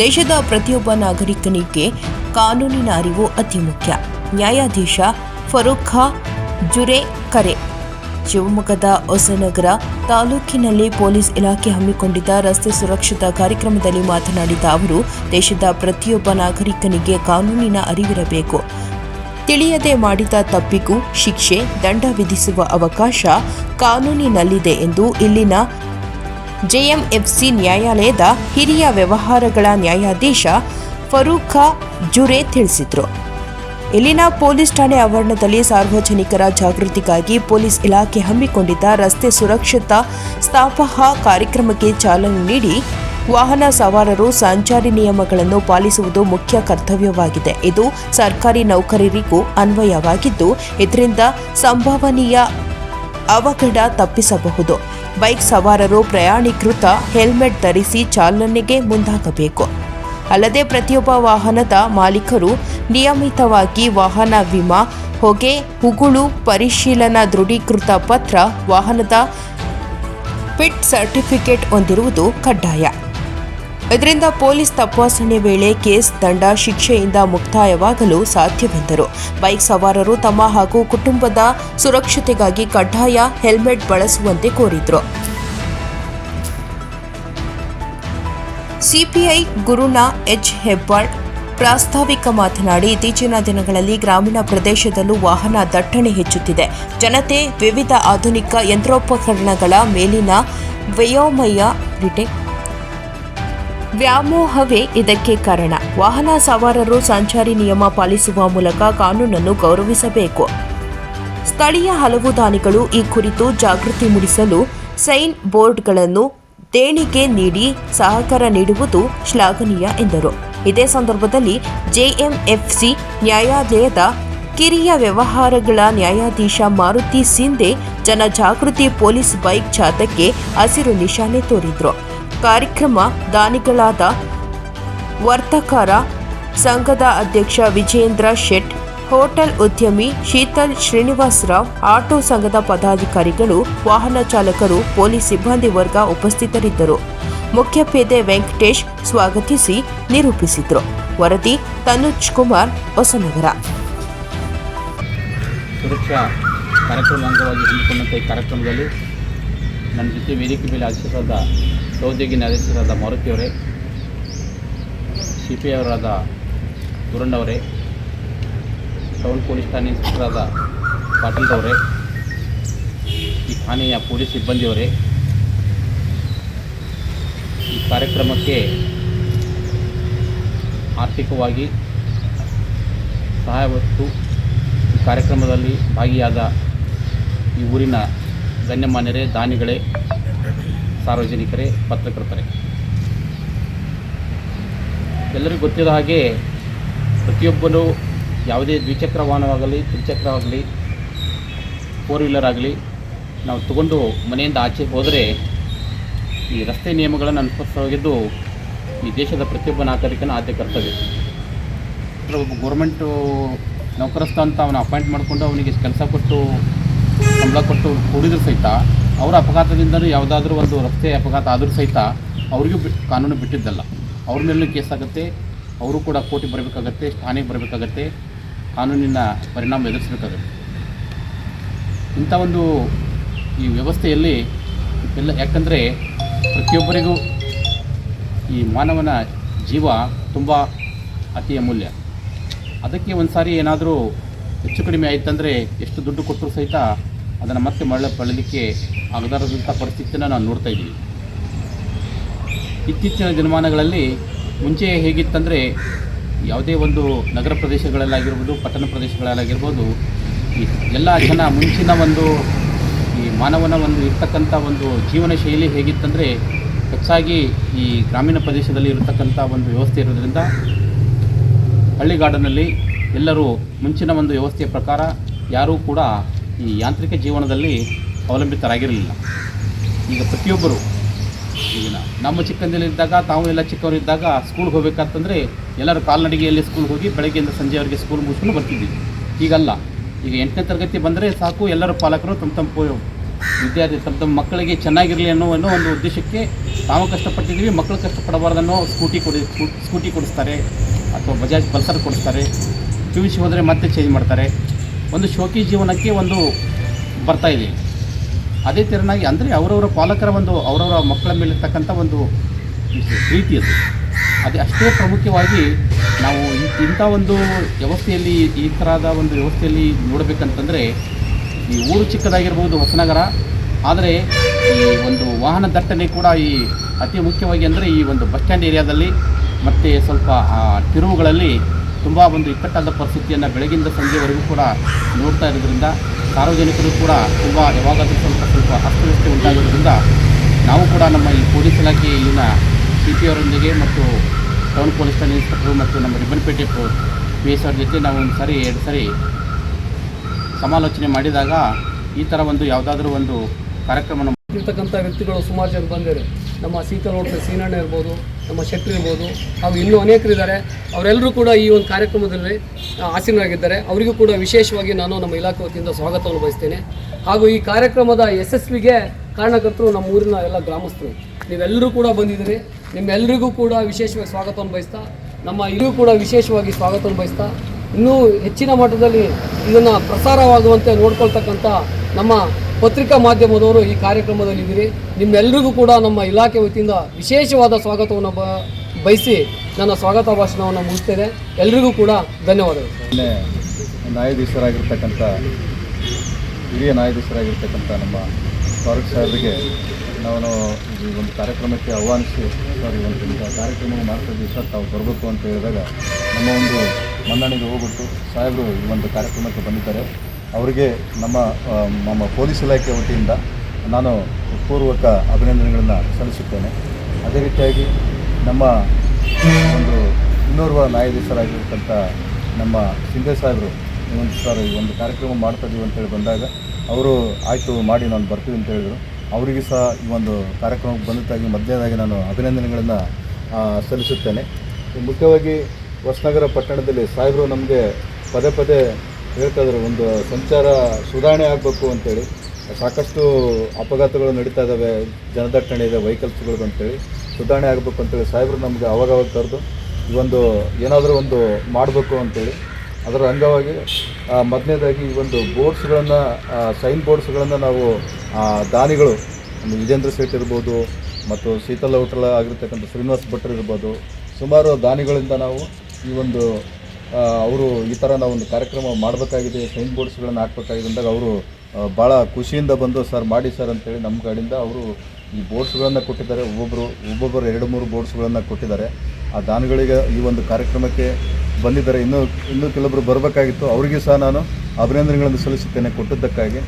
ದೇಶದ ಪ್ರತಿಯೊಬ್ಬ ನಾಗರಿಕನಿಗೆ ಕಾನೂನಿನ ಅರಿವು ಅತಿ ಮುಖ್ಯ. ನ್ಯಾಯಾಧೀಶ ಫರೂಕ್ ಖಾ ಜುರೆ ಕರೆ ಶಿವಮೊಗ್ಗದ ಹೊಸನಗರ ತಾಲೂಕಿನಲ್ಲಿ ಪೊಲೀಸ್ ಇಲಾಖೆ ಹಮ್ಮಿಕೊಂಡಿದ್ದ ರಸ್ತೆ ಸುರಕ್ಷತಾ ಕಾರ್ಯಕ್ರಮದಲ್ಲಿ ಮಾತನಾಡಿದ ಅವರು, ದೇಶದ ಪ್ರತಿಯೊಬ್ಬ ನಾಗರಿಕನಿಗೆ ಕಾನೂನಿನ ಅರಿವಿರಬೇಕು. ತಿಳಿಯದೆ ಮಾಡಿದ ತಪ್ಪಿಗೂ ಶಿಕ್ಷೆ, ದಂಡ ವಿಧಿಸುವ ಅವಕಾಶ ಕಾನೂನಿನಲ್ಲಿದೆ ಎಂದು ಇಲ್ಲಿನ ಜೆಎಂಎಫ್ಸಿ ನ್ಯಾಯಾಲಯದ ಹಿರಿಯ ವ್ಯವಹಾರಗಳ ನ್ಯಾಯಾಧೀಶ ಫರೂಖಾ ಜುರೆ ತಿಳಿಸಿದರು. ಇಲ್ಲಿನ ಪೊಲೀಸ್ ಠಾಣೆ ಆವರಣದಲ್ಲಿ ಸಾರ್ವಜನಿಕರ ಜಾಗೃತಿಗಾಗಿ ಪೊಲೀಸ್ ಇಲಾಖೆ ಹಮ್ಮಿಕೊಂಡಿದ್ದ ರಸ್ತೆ ಸುರಕ್ಷತಾ ಸ್ಥಾಪಹ ಕಾರ್ಯಕ್ರಮಕ್ಕೆ ಚಾಲನೆ ನೀಡಿ ವಾಹನ ಸವಾರರು ಸಂಚಾರಿ ನಿಯಮಗಳನ್ನು ಪಾಲಿಸುವುದು ಮುಖ್ಯ ಕರ್ತವ್ಯವಾಗಿದೆ. ಇದು ಸರ್ಕಾರಿ ನೌಕರರಿಗೂ ಅನ್ವಯವಾಗಿದ್ದು, ಇದರಿಂದ ಸಂಭವನೀಯ ಅವಘಡ ತಪ್ಪಿಸಬಹುದು. ಬೈಕ್ ಸವಾರರು ಪ್ರಯಾಣಿಕೃತ ಹೆಲ್ಮೆಟ್ ಧರಿಸಿ ಚಾಲನೆಗೆ ಮುಂದಾಗಬೇಕು. ಅಲ್ಲದೆ ಪ್ರತಿಯೊಬ್ಬ ವಾಹನದ ಮಾಲೀಕರು ನಿಯಮಿತವಾಗಿ ವಾಹನ ವಿಮಾ, ಹೊಗೆ, ಉಗುಳು, ಪರಿಶೀಲನಾ ದೃಢೀಕೃತ ಪತ್ರ, ವಾಹನದ ಪಿಟ್ ಸರ್ಟಿಫಿಕೇಟ್ ಹೊಂದಿರುವುದು ಕಡ್ಡಾಯ. ಇದರಿಂದ ಪೊಲೀಸ್ ತಪಾಸಣೆ ವೇಳೆ ಕೇಸ್ ದಂಡ ಶಿಕ್ಷೆಯಿಂದ ಮುಕ್ತಾಯವಾಗಲು ಸಾಧ್ಯವೆಂದರು. ಬೈಕ್ ಸವಾರರು ತಮ್ಮ ಹಾಗೂ ಕುಟುಂಬದ ಸುರಕ್ಷತೆಗಾಗಿ ಕಡ್ಡಾಯ ಹೆಲ್ಮೆಟ್ ಬಳಸುವಂತೆ ಕೋರಿದರು. CPI ಗುರುನ H. ಹೆಬ್ಬಾಳ್ ಪ್ರಾಸ್ತಾವಿಕ ಮಾತನಾಡಿ, ಇತ್ತೀಚಿನ ದಿನಗಳಲ್ಲಿ ಗ್ರಾಮೀಣ ಪ್ರದೇಶದಲ್ಲೂ ವಾಹನ ದಟ್ಟಣೆ ಹೆಚ್ಚುತ್ತಿದೆ. ಜನತೆ ವಿವಿಧ ಆಧುನಿಕ ಯಂತ್ರೋಪಕರಣಗಳ ಮೇಲಿನ ವಯೋಮಯ ರಿಟೇಕ್ ವ್ಯಾಮೋಹವೇ ಇದಕ್ಕೆ ಕಾರಣ. ವಾಹನ ಸವಾರರು ಸಂಚಾರಿ ನಿಯಮ ಪಾಲಿಸುವ ಮೂಲಕ ಕಾನೂನನ್ನು ಗೌರವಿಸಬೇಕು. ಸ್ಥಳೀಯ ಹಲವು ದಾನಿಗಳು ಈ ಕುರಿತು ಜಾಗೃತಿ ಮೂಡಿಸಲು ಸೈನ್ ಬೋರ್ಡ್ಗಳನ್ನು ದೇಣಿಗೆ ನೀಡಿ ಸಹಕಾರ ನೀಡುವುದು ಶ್ಲಾಘನೀಯ ಎಂದರು. ಇದೇ ಸಂದರ್ಭದಲ್ಲಿ ಜೆಎಂಎಫ್ಸಿ ನ್ಯಾಯಾಲಯದ ಕಿರಿಯ ವ್ಯವಹಾರಗಳ ನ್ಯಾಯಾಧೀಶ ಮಾರುತಿ ಸಿಂಧೆ ಜನಜಾಗೃತಿ ಪೊಲೀಸ್ ಬೈಕ್ ಜಾಥಕ್ಕೆ ಹಸಿರು ನಿಶಾನೆ ತೋರಿದ್ರು. ಕಾರ್ಯಕ್ರಮ ದಾನಿಗಳಾದ ವರ್ತಕರ ಸಂಘದ ಅಧ್ಯಕ್ಷ ವಿಜೇಂದ್ರ ಶೆಟ್, ಹೋಟೆಲ್ ಉದ್ಯಮಿ ಶೀತಲ್ ಶ್ರೀನಿವಾಸರಾವ್, ಆಟೋ ಸಂಘದ ಪದಾಧಿಕಾರಿಗಳು, ವಾಹನ ಚಾಲಕರು, ಪೊಲೀಸ್ ಸಿಬ್ಬಂದಿ ವರ್ಗ ಉಪಸ್ಥಿತರಿದ್ದರು. ಮುಖ್ಯಪೇದೆ ವೆಂಕಟೇಶ್ ಸ್ವಾಗತಿಸಿ ನಿರೂಪಿಸಿದರು. ವರದಿ ತನುಜ್ ಕುಮಾರ್, ಹೊಸನಗರ. ಸುರಕ್ಷಾ ಕಾರ್ಯಕ್ರಮ ಅಂಗವಾಗಿ ಕಾರ್ಯಕ್ರಮದಲ್ಲಿ ನನ್ನ ಜೊತೆ ವೇದಿಕೆ ಮೇಲೆ ಆದೇಶಿಸಲಾದ ಸಹೋದ್ಯೋಗಿ ನ್ಯಾಯಾಧೀಶರಾದ ಮಾರುತಿಯವರೇ ಸಿ ಪಿ ಅವರಾದ ಗುರಣ್ಣವರೇ ಟೌನ್ ಪೊಲೀಸ್ ಠಾಣೆ ಇನ್ಸ್ಪೆಕ್ಟರಾದ ಪಾಟೀಲ್ರವರೇ, ಈ ಠಾಣೆಯ ಪೊಲೀಸ್ ಸಿಬ್ಬಂದಿಯವರೇ, ಈ ಕಾರ್ಯಕ್ರಮಕ್ಕೆ ಆರ್ಥಿಕವಾಗಿ ಸಹಾಯವತ್ತು ಈ ಕಾರ್ಯಕ್ರಮದಲ್ಲಿ ಭಾಗಿಯಾದ ಈ ಊರಿನ ಗಣ್ಯಮಾನ್ಯರೇ, ದಾನಿಗಳೇ ಸಾರ್ವಜನಿಕರೇ ಪತ್ರಕರ್ತರೇ. ಎಲ್ಲರಿಗೂ ಗೊತ್ತಿರೋ ಹಾಗೆ ಪ್ರತಿಯೊಬ್ಬರು ಯಾವುದೇ ದ್ವಿಚಕ್ರ ವಾಹನವಾಗಲಿ, ತ್ರಿಚಕ್ರವಾಗಲಿ ಫೋರ್ ವೀಲರ್ ಆಗಲಿ, ನಾವು ತಗೊಂಡು ಮನೆಯಿಂದ ಆಚೆ ಹೋದರೆ ಈ ರಸ್ತೆ ನಿಯಮಗಳನ್ನು ಅನುಸರಿಸೋಗಿದ್ದು ಈ ದೇಶದ ಪ್ರತಿಯೊಬ್ಬ ನಾಗರಿಕನ ಆದ್ಯ ಕರ್ತವ್ಯ. ಒಬ್ಬ ಗೌರ್ಮೆಂಟು ನೌಕರಸ್ಥ ಅಂತ ಅವನ ಅಪಾಯಿಂಟ್ ಮಾಡಿಕೊಂಡು ಅವನಿಗೆ ಕೆಲಸ ಕೊಟ್ಟು, ಸಂಬಳ ಕೊಟ್ಟು ಕೂಡಿದ್ರು ಸಹಿತ ಅವರ ಅಪಘಾತದಿಂದಲೂ ಯಾವುದಾದ್ರೂ ಒಂದು ರಸ್ತೆ ಅಪಘಾತ ಆದರೂ ಸಹಿತ ಅವರಿಗೂ ಬಿ ಕಾನೂನು ಬಿಟ್ಟಿದ್ದಲ್ಲ. ಅವ್ರ ಮೇಲೂ ಕೇಸ್ ಆಗುತ್ತೆ, ಅವರು ಕೂಡ ಕೋರ್ಟಿಗೆ ಬರಬೇಕಾಗತ್ತೆ, ಠಾಣೆಗೆ ಬರಬೇಕಾಗತ್ತೆ, ಕಾನೂನಿನ ಪರಿಣಾಮ ಎದುರಿಸಬೇಕಾಗತ್ತೆ. ಇಂಥ ಒಂದು ಈ ವ್ಯವಸ್ಥೆಯಲ್ಲಿ ಎಲ್ಲ ಯಾಕಂದರೆ ಪ್ರತಿಯೊಬ್ಬರಿಗೂ ಈ ಮಾನವನ ಜೀವ ತುಂಬ ಅತಿ ಅಮೂಲ್ಯ. ಅದಕ್ಕೆ ಒಂದು ಸಾರಿ ಏನಾದರೂ ಹೆಚ್ಚು ಕಡಿಮೆ ಆಯಿತಂದರೆ ಎಷ್ಟು ದುಡ್ಡು ಕೊಟ್ಟರು ಸಹಿತ ಅದನ್ನು ಮತ್ತೆ ಮರಳ ಪಡಲಿಕ್ಕೆ ಆಗದಾರದಂಥ ಪರಿಸ್ಥಿತಿನ ನಾವು ನೋಡ್ತಾ ಇದ್ದೀವಿ ಇತ್ತೀಚಿನ ದಿನಮಾನಗಳಲ್ಲಿ ಮುಂಚೆ ಹೇಗಿತ್ತಂದರೆ ಯಾವುದೇ ಒಂದು ನಗರ ಪ್ರದೇಶಗಳಲ್ಲಾಗಿರ್ಬೋದು, ಪಟ್ಟಣ ಪ್ರದೇಶಗಳಲ್ಲಾಗಿರ್ಬೋದು ಎಲ್ಲ ಜನ ಮುಂಚಿನ ಒಂದು ಈ ಮಾನವನ ಒಂದು ಇರ್ತಕ್ಕಂಥ ಒಂದು ಜೀವನ ಶೈಲಿ ಹೇಗಿತ್ತಂದರೆ ಹೆಚ್ಚಾಗಿ ಈ ಗ್ರಾಮೀಣ ಪ್ರದೇಶದಲ್ಲಿ ಇರತಕ್ಕಂಥ ಒಂದು ವ್ಯವಸ್ಥೆ ಇರೋದ್ರಿಂದ ಹಳ್ಳಿಗಾಡಿನಲ್ಲಿ ಎಲ್ಲರೂ ಮುಂಚಿನ ಒಂದು ವ್ಯವಸ್ಥೆಯ ಪ್ರಕಾರ ಯಾರೂ ಕೂಡ ಈ ಯಾಂತ್ರಿಕ ಜೀವನದಲ್ಲಿ ಅವಲಂಬಿತರಾಗಿರಲಿಲ್ಲ. ಈಗ ಪ್ರತಿಯೊಬ್ಬರು ಈಗ ನಮ್ಮ ಚಿಕ್ಕಂದಿಲಿದ್ದಾಗ ತಾವು ಎಲ್ಲ ಚಿಕ್ಕವರಿದ್ದಾಗ ಸ್ಕೂಲ್ಗೆ ಹೋಗ್ಬೇಕಂತಂದರೆ ಎಲ್ಲರೂ ಕಾಲ್ನಡಿಗೆಯಲ್ಲಿ ಸ್ಕೂಲ್ಗೆ ಹೋಗಿ ಬೆಳಗ್ಗೆಯಿಂದ ಸಂಜೆವರೆಗೆ ಸ್ಕೂಲ್ ಮುಗಿಸ್ಕೊಂಡು ಬರ್ತಿದ್ವಿ. ಈಗಲ್ಲ. ಈಗ ಎಂಟನೇ ತರಗತಿ ಬಂದರೆ ಸಾಕು, ಎಲ್ಲರೂ ಪಾಲಕರು ತಮ್ಮ ತಮ್ಮ ವಿದ್ಯಾರ್ಥಿ ತಮ್ಮ ತಮ್ಮ ಮಕ್ಕಳಿಗೆ ಚೆನ್ನಾಗಿರಲಿ ಅನ್ನೋ ಅನ್ನೋ ಒಂದು ಉದ್ದೇಶಕ್ಕೆ ತಾವು ಕಷ್ಟಪಟ್ಟಿದ್ದೀವಿ, ಮಕ್ಕಳು ಕಷ್ಟಪಡಬಾರ್ದನ್ನೋ ಸ್ಕೂಟಿ ಕೊಡಿ ಸ್ಕೂ- ಸ್ಕೂಟಿ ಕೊಡಿಸ್ತಾರೆ, ಅಥವಾ ಬಜಾಜ್ ಪಲ್ಸರ್ ಕೊಡಿಸ್ತಾರೆ. ಪಿ ಯು ಹೋದರೆ ಮತ್ತೆ ಚೇಂಜ್ ಮಾಡ್ತಾರೆ. ಒಂದು ಶೋಕಿ ಜೀವನಕ್ಕೆ ಒಂದು ಬರ್ತಾ ಇದೆ. ಅದೇ ತೆರನಾಗಿ ಅಂದರೆ ಅವರವರ ಪಾಲಕರ ಒಂದು ಅವರವರ ಮಕ್ಕಳ ಮೇಲಿರ್ತಕ್ಕಂಥ ಒಂದು ಪ್ರೀತಿ ಅದು. ಅದೇ ಅಷ್ಟೇ ಪ್ರಮುಖವಾಗಿ ನಾವು ಇಂಥ ಒಂದು ವ್ಯವಸ್ಥೆಯಲ್ಲಿ ಈ ಥರದ ಒಂದು ವ್ಯವಸ್ಥೆಯಲ್ಲಿ ನೋಡಬೇಕಂತಂದರೆ ಈ ಊರು ಚಿಕ್ಕದಾಗಿರ್ಬೋದು ಹೊಸನಗರ, ಆದರೆ ಈ ಒಂದು ವಾಹನ ದಟ್ಟಣೆ ಕೂಡ ಈ ಅತಿ ಮುಖ್ಯವಾಗಿ ಅಂದರೆ ಈ ಒಂದು ಬಸ್ ಸ್ಟ್ಯಾಂಡ್ ಏರಿಯಾದಲ್ಲಿ ಮತ್ತು ಸ್ವಲ್ಪ ತಿರುವುಗಳಲ್ಲಿ ತುಂಬ ಒಂದು ಇಕ್ಕಟ್ಟಾದ ಪರಿಸ್ಥಿತಿಯನ್ನು ಬೆಳಗಿಂದ ಸಂಜೆವರೆಗೂ ಕೂಡ ನೋಡ್ತಾ ಇರೋದ್ರಿಂದ ಸಾರ್ವಜನಿಕರು ಕೂಡ ತುಂಬ ಯಾವಾಗಾದರೂ ಸ್ವಲ್ಪ ಸ್ವಲ್ಪ ಅಸ್ತವ್ಯಸ್ತ ಉಂಟಾಗಿರೋದ್ರಿಂದ ನಾವು ಕೂಡ ನಮ್ಮ ಈ ಪೊಲೀಸ್ ಇಲಾಖೆ ಇಲ್ಲಿನ ಸಿ ಪಿ ಅವರೊಂದಿಗೆ ಮತ್ತು ಟೌನ್ ಪೊಲೀಸ್ ಠಾಣೆ ಇನ್ಸ್ಪೆಕ್ಟರ್ ಮತ್ತು ನಮ್ಮ ರಿಬ್ಬನ್ಪೇಟೆ ಪಿ ಎಸ್ ಅವ್ರ ಜೊತೆ ನಾವು ಒಂದು ಸರಿ, ಎರಡು ಸರಿ ಸಮಾಲೋಚನೆ ಮಾಡಿದಾಗ ಈ ಥರ ಒಂದು ಯಾವುದಾದ್ರೂ ಒಂದು ಕಾರ್ಯಕ್ರಮನ ಇರ್ತಕ್ಕಂಥ ವ್ಯಕ್ತಿಗಳು ಸುಮಾರು ಜನ ಬಂದಿದ್ದಾರೆ. ನಮ್ಮ ಸೀತಾ ಹೋಟ್ಲ, ಸೀನಣ್ಣ ಇರ್ಬೋದು, ನಮ್ಮ ಶೆಟ್ರು ಇರ್ಬೋದು, ಹಾಗೂ ಇನ್ನೂ ಅನೇಕರಿದ್ದಾರೆ. ಅವರೆಲ್ಲರೂ ಕೂಡ ಈ ಒಂದು ಕಾರ್ಯಕ್ರಮದಲ್ಲಿ ಆಸೀನರಾಗಿದ್ದಾರೆ. ಅವರಿಗೂ ಕೂಡ ವಿಶೇಷವಾಗಿ ನಾನು ನಮ್ಮ ಇಲಾಖೆ ವತಿಯಿಂದ ಸ್ವಾಗತವನ್ನು ಬಯಸ್ತೇನೆ. ಹಾಗೂ ಈ ಕಾರ್ಯಕ್ರಮದ ಯಶಸ್ವಿಗೆ ಕಾರಣಕರ್ತರು ನಮ್ಮ ಊರಿನ ಎಲ್ಲ ಗ್ರಾಮಸ್ಥರು. ನೀವೆಲ್ಲರೂ ಕೂಡ ಬಂದಿದ್ದೀರಿ. ನಿಮ್ಮೆಲ್ಲರಿಗೂ ಕೂಡ ವಿಶೇಷವಾಗಿ ಸ್ವಾಗತವನ್ನು ಬಯಸ್ತಾ, ನಮ್ಮ ಇಲ್ಲೂ ಕೂಡ ವಿಶೇಷವಾಗಿ ಸ್ವಾಗತವನ್ನು ಬಯಸ್ತಾ, ಇನ್ನೂ ಹೆಚ್ಚಿನ ಮಟ್ಟದಲ್ಲಿ ಇದನ್ನು ಪ್ರಸಾರವಾಗುವಂತೆ ನೋಡ್ಕೊಳ್ತಕ್ಕಂಥ ನಮ್ಮ ಪತ್ರಿಕಾ ಮಾಧ್ಯಮದವರು ಈ ಕಾರ್ಯಕ್ರಮದಲ್ಲಿ ಇದ್ದೀರಿ. ನಿಮ್ಮೆಲ್ಲರಿಗೂ ಕೂಡ ನಮ್ಮ ಇಲಾಖೆ ವತಿಯಿಂದ ವಿಶೇಷವಾದ ಸ್ವಾಗತವನ್ನು ಬಯಸಿ ನನ್ನ ಸ್ವಾಗತ ಭಾಷಣವನ್ನು ಮುಗಿಸ್ತೇನೆ. ಎಲ್ರಿಗೂ ಕೂಡ ಧನ್ಯವಾದಗಳು. ನ್ಯಾಯಾಧೀಶರಾಗಿರ್ತಕ್ಕಂಥ, ಹಿರಿಯ ನ್ಯಾಯಾಧೀಶರಾಗಿರ್ತಕ್ಕಂಥ ನಮ್ಮ ಫಾರೂಕ್ ಸಾಹೇಬರಿಗೆ ನಾನು ಈ ಒಂದು ಕಾರ್ಯಕ್ರಮಕ್ಕೆ ಆಹ್ವಾನಿಸಿ ಸರ್ ಈ ಒಂದು ಕಾರ್ಯಕ್ರಮವನ್ನು ಕಾರ್ಯಕ್ರಮ ಮಾಡ್ತಾ ದಿವಸ ತಾವು ಬರಬೇಕು ಅಂತ ಹೇಳಿದಾಗ ನಮ್ಮ ಒಂದು ಮನ್ನಣೆಗೆ ಹೋಗ್ಬಿಟ್ಟು ಸಾಹೇಬರು ಈ ಒಂದು ಕಾರ್ಯಕ್ರಮಕ್ಕೆ ಬಂದಿದ್ದಾರೆ. ಅವರಿಗೆ ನಮ್ಮ ನಮ್ಮ ಪೊಲೀಸ್ ಇಲಾಖೆ ವತಿಯಿಂದ ನಾನು ಪೂರ್ವಕ ಅಭಿನಂದನೆಗಳನ್ನು ಸಲ್ಲಿಸುತ್ತೇನೆ. ಅದೇ ರೀತಿಯಾಗಿ ನಮ್ಮ ಒಂದು ಇನ್ನೋರ್ವ ನ್ಯಾಯಾಧೀಶರಾಗಿರ್ತಕ್ಕಂಥ ನಮ್ಮ ಸಿಂಧೆ ಸಾಹೇಬರು ಒಂದು ಸರ್ ಈ ಒಂದು ಕಾರ್ಯಕ್ರಮ ಮಾಡ್ತಾ ಇದೀವಿ ಅಂತೇಳಿ ಬಂದಾಗ ಅವರು ಆಯಿತು ಮಾಡಿ ನಾನು ಬರ್ತೀವಿ ಅಂತ ಹೇಳಿದರು. ಅವರಿಗೆ ಸಹ ಈ ಒಂದು ಕಾರ್ಯಕ್ರಮಕ್ಕೆ ಬಂದಿದ್ದಾಗಿ ಮೊದಲನೇದಾಗಿ ನಾನು ಅಭಿನಂದನೆಗಳನ್ನು ಸಲ್ಲಿಸುತ್ತೇನೆ. ಮುಖ್ಯವಾಗಿ ಹೊಸನಗರ ಪಟ್ಟಣದಲ್ಲಿ ಸಾಹೇಬರು ನಮಗೆ ಪದೇ ಪದೇ ಹೇಳ್ತಾ ಇದ್ರು ಒಂದು ಸಂಚಾರ ಸುಧಾರಣೆ ಆಗಬೇಕು ಅಂತೇಳಿ. ಸಾಕಷ್ಟು ಅಪಘಾತಗಳು ನಡೀತಾ ಇದ್ದಾವೆ ಜನದಟ್ಟಣೆ ಇದೆ ವೆಹಿಕಲ್ಸ್ಗಳು ಅಂತೇಳಿ ಸುಧಾರಣೆ ಆಗಬೇಕು ಅಂತೇಳಿ ಸಾಹೇಬರು ನಮಗೆ ಅವಾಗವಾಗ ಅವಾಗ ಕರೆದು ಒಂದು ಏನಾದರೂ ಒಂದು ಮಾಡಬೇಕು ಅಂತೇಳಿ. ಅದರ ಅಂಗವಾಗಿ ಮೊದಲನೇದಾಗಿ ಈ ಒಂದು ಬೋರ್ಡ್ಸ್ಗಳನ್ನು ಸೈನ್ ಬೋರ್ಡ್ಸ್ಗಳನ್ನು ನಾವು ದಾನಿಗಳು ವಿಜೇಂದ್ರ ಸೇಟ್ ಇರ್ಬೋದು, ಮತ್ತು ಶೀತಲ ಹೋಟೆಲ್ ಆಗಿರ್ತಕ್ಕಂಥ ಶ್ರೀನಿವಾಸ್ ಭಟ್ರು ಇರ್ಬೋದು, ಸುಮಾರು ದಾನಿಗಳಿಂದ ನಾವು ಈ ಒಂದು ಅವರು ಈ ಥರ ನಾವು ಒಂದು ಕಾರ್ಯಕ್ರಮ ಮಾಡಬೇಕಾಗಿದೆ ಸೈನ್ ಬೋರ್ಡ್ಸ್ಗಳನ್ನು ಹಾಕ್ಬೇಕಾಗಿದೆ ಅಂದಾಗ ಅವರು ಭಾಳ ಖುಷಿಯಿಂದ ಬಂದು, ಸರ್, ಮಾಡಿ ಸರ್ ಅಂತೇಳಿ ನಮ್ಮ ಕಡೆಯಿಂದ ಅವರು ಈ ಬೋರ್ಡ್ಸ್ಗಳನ್ನು ಕೊಟ್ಟಿದ್ದಾರೆ. ಒಬ್ಬೊಬ್ಬರು ಒಬ್ಬೊಬ್ಬರು ಎರಡು ಮೂರು ಬೋರ್ಡ್ಸ್ಗಳನ್ನು ಕೊಟ್ಟಿದ್ದಾರೆ. ಆ ದಾನಿಗಳಿಗೆ ಈ ಒಂದು ಕಾರ್ಯಕ್ರಮಕ್ಕೆ ಬಂದಿದ್ದಾರೆ. ಇನ್ನೂ ಇನ್ನೂ ಕೆಲವೊಬ್ಬರು ಬರಬೇಕಾಗಿತ್ತು. ಅವರಿಗೆ ಸಹ ನಾನು ಅಭಿನಂದನೆಗಳನ್ನು ಸಲ್ಲಿಸುತ್ತೇನೆ ಕೊಟ್ಟಿದ್ದಕ್ಕಾಗಿ.